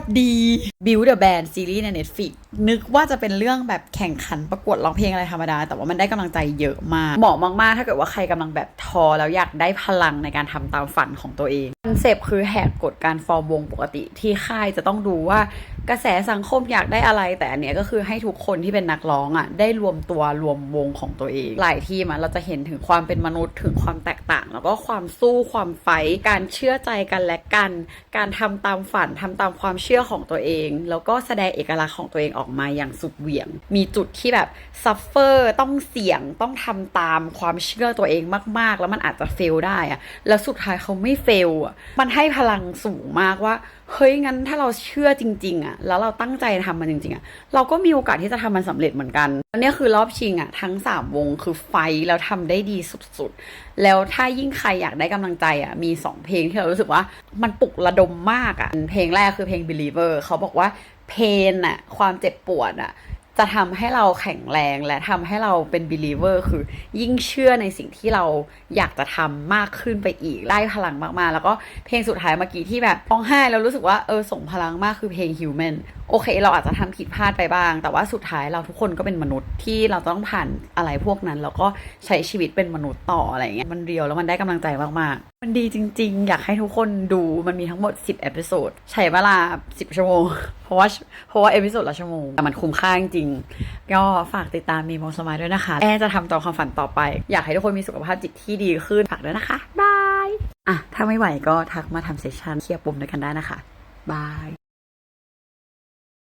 ตรดี Build the Band ซีรีส์ใน Netflix นึกว่าจะเป็นเรื่องแบบแข่งขันประกวดร้องเพลงอะไรธรรมดา แต่ว่ามันได้กำลังใจเยอะมาก เหมาะมาก ๆ ถ้าเกิดว่าใครกำลังแบบท้อแล้วอยากได้พลังในการทำตามฝันของตัวเองคอนเซปต์คือแหกกฎการฟอร์มวงปกติที่ค่ายจะต้องดูว่า กระแสสังคมอยากได้อะไร แต่อันเนี้ยก็คือให้ทุกคนที่เป็นนักร้องอะได้รวมตัวรวมวงของตัวเอง หลายทีมอะเราจะเห็นถึงความเป็นมนุษย์ถึงความแตกต่าง แล้วก็ความสู้ความไฟการเชื่อใจกันและกัน การทำตามฝันทำตามความเชื่อของตัวเอง แล้วก็แสดงเอกลักษณ์ของตัวเองออกมาอย่างสุดเหวี่ยง มีจุดที่แบบซัฟเฟอร์ต้องเสี่ยงต้องทำตามความเชื่อตัวเองมาก ๆ แล้วมันอาจจะเฟลได้อะแล้วสุดท้ายเขาไม่เฟลอะมันให้พลังสูงมากว่า เฮ้ยงั้นถ้าเราเชื่อจริง ๆอะแล้วเราตั้งใจทำมันจริงๆอะเราก็มีโอกาสที่จะทำมันสำเร็จเหมือนกันแล้วเนี่คือรอบชิงอะทั้ง 3 วงคือไฟแล้วทำได้ดีสุดๆ แล้วถ้ายิ่งใครอยากได้กำลังใจอะมี 2 เพลงที่เรารู้สึกว่ามันปลุกระดมมากอะเพลงแรกคือเพลง believer เขาบอกว่าเพนอะความเจ็บปวดอะ จะทำให้เราแข็งแรงและทำให้เราเป็น believer คือยิ่งเชื่อในสิ่งที่เราอยากจะทำมากขึ้นไปอีกไล่พลังมากๆ แล้วก็เพลงสุดท้ายเมื่อกี้ที่แบบร้องไห้แล้วรู้สึกว่าเออส่งพลังมากคือเพลง human โอเค เราอาจจะทำผิดพลาดไปบ้าง แต่ว่าสุดท้ายเราทุกคนก็เป็นมนุษย์ที่เราต้องผ่านอะไรพวกนั้น แล้วก็ใช้ชีวิตเป็นมนุษย์ต่ออะไรเงี้ยมันเรียวแล้วมันได้กำลังใจมากๆ มันดีจริง ๆ อยากให้ทุกคนดูมันมีทั้งหมด 10เอพิโซดใช้เวลา 10 ชั่วโมง เพราะว่าเพราะว่าเอพิโซดละชั่วโมง แต่มันคุ้มค่าจริงก็ฝากติดตามมีมองสมายด้วยนะคะ แอนจะทำต่อความฝันต่อไป อยากให้ทุกคนมีสุขภาพจิตที่ดีขึ้น ฝากด้วยนะคะ บาย อะ ถ้าไม่ไหวก็ทักมาทำเซสชันเคลียร์ปุ่มด้วยกันได้นะคะ บาย